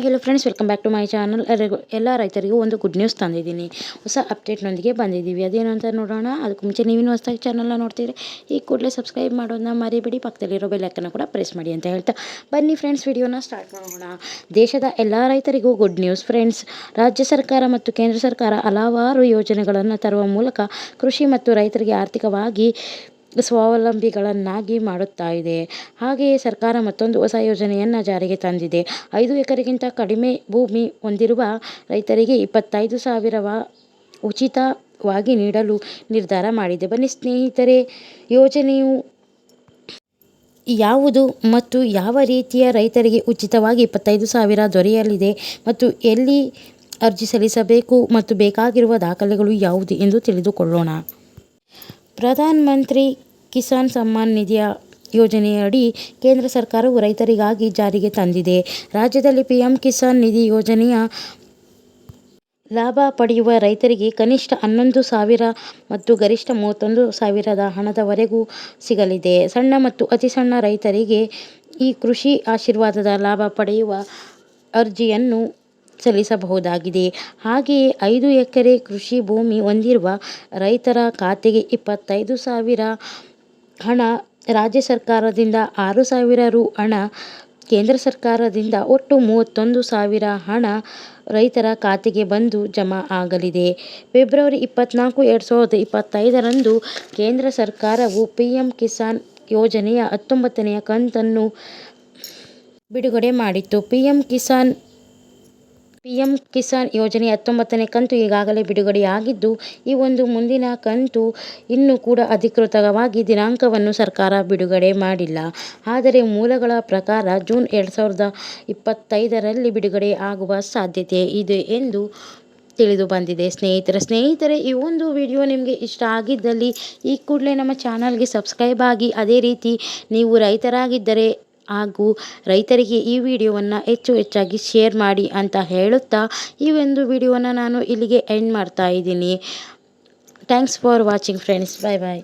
Hi hello friends welcome back to my channel ಎಲ್ಲ ರೈತರಿಗೂ ಒಂದು ಗುಡ್ ನ್ಯೂಸ್ ತಂದಿದ್ದೀನಿ. ಹೊಸ ಅಪ್ಡೇಟ್ನೊಂದಿಗೆ ಬಂದಿದ್ದೀವಿ. ಅದೇನು ಅಂತ ನೋಡೋಣ. ಅದಕ್ಕೆ ಮುಂಚೆ ನೀವಿನ್ನೂ ಹೊಸದಾಗಿ ಚಾನಲ್ನ ನೋಡ್ತೀರಿ ಈ ಕೂಡಲೇ ಸಬ್ಸ್ಕ್ರೈಬ್ ಮಾಡೋದನ್ನ ಮರಿಬೇಡಿ. ಪಕ್ಕದಲ್ಲಿರೋ ಬೆಲ್ಲಕ್ಕನ್ನು ಕೂಡ ಪ್ರೆಸ್ ಮಾಡಿ ಅಂತ ಹೇಳ್ತಾ ಬನ್ನಿ ಫ್ರೆಂಡ್ಸ್ ವಿಡಿಯೋನ ಸ್ಟಾರ್ಟ್ ಮಾಡೋಣ. ದೇಶದ ಎಲ್ಲ ರೈತರಿಗೂ ಗುಡ್ ನ್ಯೂಸ್ ಫ್ರೆಂಡ್ಸ್ ರಾಜ್ಯ ಸರ್ಕಾರ ಮತ್ತು ಕೇಂದ್ರ ಸರ್ಕಾರ ಹಲವಾರು ಯೋಜನೆಗಳನ್ನು ತರುವ ಮೂಲಕ ಕೃಷಿ ಮತ್ತು ರೈತರಿಗೆ ಆರ್ಥಿಕವಾಗಿ ಸ್ವಾವಲಂಬಿಗಳನ್ನಾಗಿ ಮಾಡುತ್ತಾ ಇದೆ. ಹಾಗೆಯೇ ಸರ್ಕಾರ ಮತ್ತೊಂದು ಹೊಸ ಯೋಜನೆಯನ್ನು ಜಾರಿಗೆ ತಂದಿದೆ. ಐದು ಎಕರೆಗಿಂತ ಕಡಿಮೆ ಭೂಮಿ ಹೊಂದಿರುವ ರೈತರಿಗೆ ಇಪ್ಪತ್ತೈದು ಸಾವಿರವ ಉಚಿತವಾಗಿ ನೀಡಲು ನಿರ್ಧಾರ ಮಾಡಿದೆ. ಬನ್ನಿ ಸ್ನೇಹಿತರೆ, ಯೋಜನೆಯು ಯಾವುದು ಮತ್ತು ಯಾವ ರೀತಿಯ ರೈತರಿಗೆ ಉಚಿತವಾಗಿ ಇಪ್ಪತ್ತೈದು ಸಾವಿರ ದೊರೆಯಲಿದೆ ಮತ್ತು ಎಲ್ಲಿ ಅರ್ಜಿ ಸಲ್ಲಿಸಬೇಕು ಮತ್ತು ಬೇಕಾಗಿರುವ ದಾಖಲೆಗಳು ಯಾವುದು ಎಂದು ತಿಳಿದುಕೊಳ್ಳೋಣ. ಪ್ರಧಾನ ಮಂತ್ರಿ ಕಿಸಾನ್ ಸಮ್ಮಾನ್ ನಿಧಿಯ ಯೋಜನೆಯಡಿ ಕೇಂದ್ರ ಸರ್ಕಾರವು ರೈತರಿಗಾಗಿ ಜಾರಿಗೆ ತಂದಿದೆ. ರಾಜ್ಯದಲ್ಲಿ ಪಿಎಂ ಕಿಸಾನ್ ನಿಧಿ ಯೋಜನೆಯ ಲಾಭ ಪಡೆಯುವ ರೈತರಿಗೆ ಕನಿಷ್ಠ ಹನ್ನೊಂದು ಸಾವಿರ ಮತ್ತು ಗರಿಷ್ಠ ಮೂವತ್ತೊಂದು ಸಾವಿರದ ಹಣದವರೆಗೂ ಸಿಗಲಿದೆ. ಸಣ್ಣ ಮತ್ತು ಅತಿ ಸಣ್ಣ ರೈತರಿಗೆ ಈ ಕೃಷಿ ಆಶೀರ್ವಾದದ ಲಾಭ ಪಡೆಯುವ ಅರ್ಜಿಯನ್ನು ಸಲ್ಲಿಸಬಹುದಾಗಿದೆ ಹಾಗೆಯೇ ಐದು ಎಕರೆ ಕೃಷಿ ಭೂಮಿ ಹೊಂದಿರುವ ರೈತರ ಖಾತೆಗೆ ಇಪ್ಪತ್ತೈದು ಸಾವಿರ ಹಣ. ರಾಜ್ಯ ಸರ್ಕಾರದಿಂದ ಆರು ಸಾವಿರ ರು ಹಣ. ಕೇಂದ್ರ ಸರ್ಕಾರದಿಂದ ಒಟ್ಟು ಮೂವತ್ತೊಂದು ಸಾವಿರ ಹಣ ರೈತರ ಖಾತೆಗೆ ಬಂದು ಜಮಾ ಆಗಲಿದೆ. ಫೆಬ್ರವರಿ ಇಪ್ಪತ್ತ್ನಾಲ್ಕು ಎರಡು ಸಾವಿರದ ಇಪ್ಪತ್ತೈದರಂದು ಕೇಂದ್ರ ಸರ್ಕಾರವು ಪಿ ಎಂ ಕಿಸಾನ್ ಯೋಜನೆಯ ಹತ್ತೊಂಬತ್ತನೆಯ ಕಂತನ್ನು ಬಿಡುಗಡೆ ಮಾಡಿತ್ತು. ಪಿಎಂ ಕಿಸಾನ್ ಪಿಎಂ ಕಿಸಾನ್ ಯೋಜನೆ ಹತ್ತೊಂಬತ್ತನೇ ಕಂತು ಈಗಾಗಲೇ ಬಿಡುಗಡೆಯಾಗಿದ್ದು, ಈ ಒಂದು ಮುಂದಿನ ಕಂತು ಇನ್ನೂ ಕೂಡ ಅಧಿಕೃತವಾಗಿ ದಿನಾಂಕವನ್ನು ಸರ್ಕಾರ ಬಿಡುಗಡೆ ಮಾಡಿಲ್ಲ. ಆದರೆ ಮೂಲಗಳ ಪ್ರಕಾರ ಜೂನ್ ಎರಡು ಸಾವಿರದ ಇಪ್ಪತ್ತೈದರಲ್ಲಿ ಬಿಡುಗಡೆ ಆಗುವ ಸಾಧ್ಯತೆ ಇದೆ ಎಂದು ತಿಳಿದು ಬಂದಿದೆ. ಸ್ನೇಹಿತರ, ಸ್ನೇಹಿತರೆ, ಈ ಒಂದು ವಿಡಿಯೋ ನಿಮಗೆ ಇಷ್ಟ ಆಗಿದ್ದಲ್ಲಿ ಈ ಕೂಡಲೇ ನಮ್ಮ ಚಾನಲ್ಗೆ ಸಬ್ಸ್ಕ್ರೈಬ್ ಆಗಿ, ಅದೇ ರೀತಿ ನೀವು ರೈತರಾಗಿದ್ದರೆ ಹಾಗೂ ರೈತರಿಗೆ ಈ ವಿಡಿಯೋವನ್ನು ಹೆಚ್ಚು ಹೆಚ್ಚಾಗಿ ಶೇರ್ ಮಾಡಿ ಅಂತ ಹೇಳುತ್ತಾ ಈ ಒಂದು ವಿಡಿಯೋವನ್ನು ನಾನು ಇಲ್ಲಿಗೆ ಎಂಡ್ ಮಾಡ್ತಾ ಇದ್ದೀನಿ. Thanks for watching friends bye bye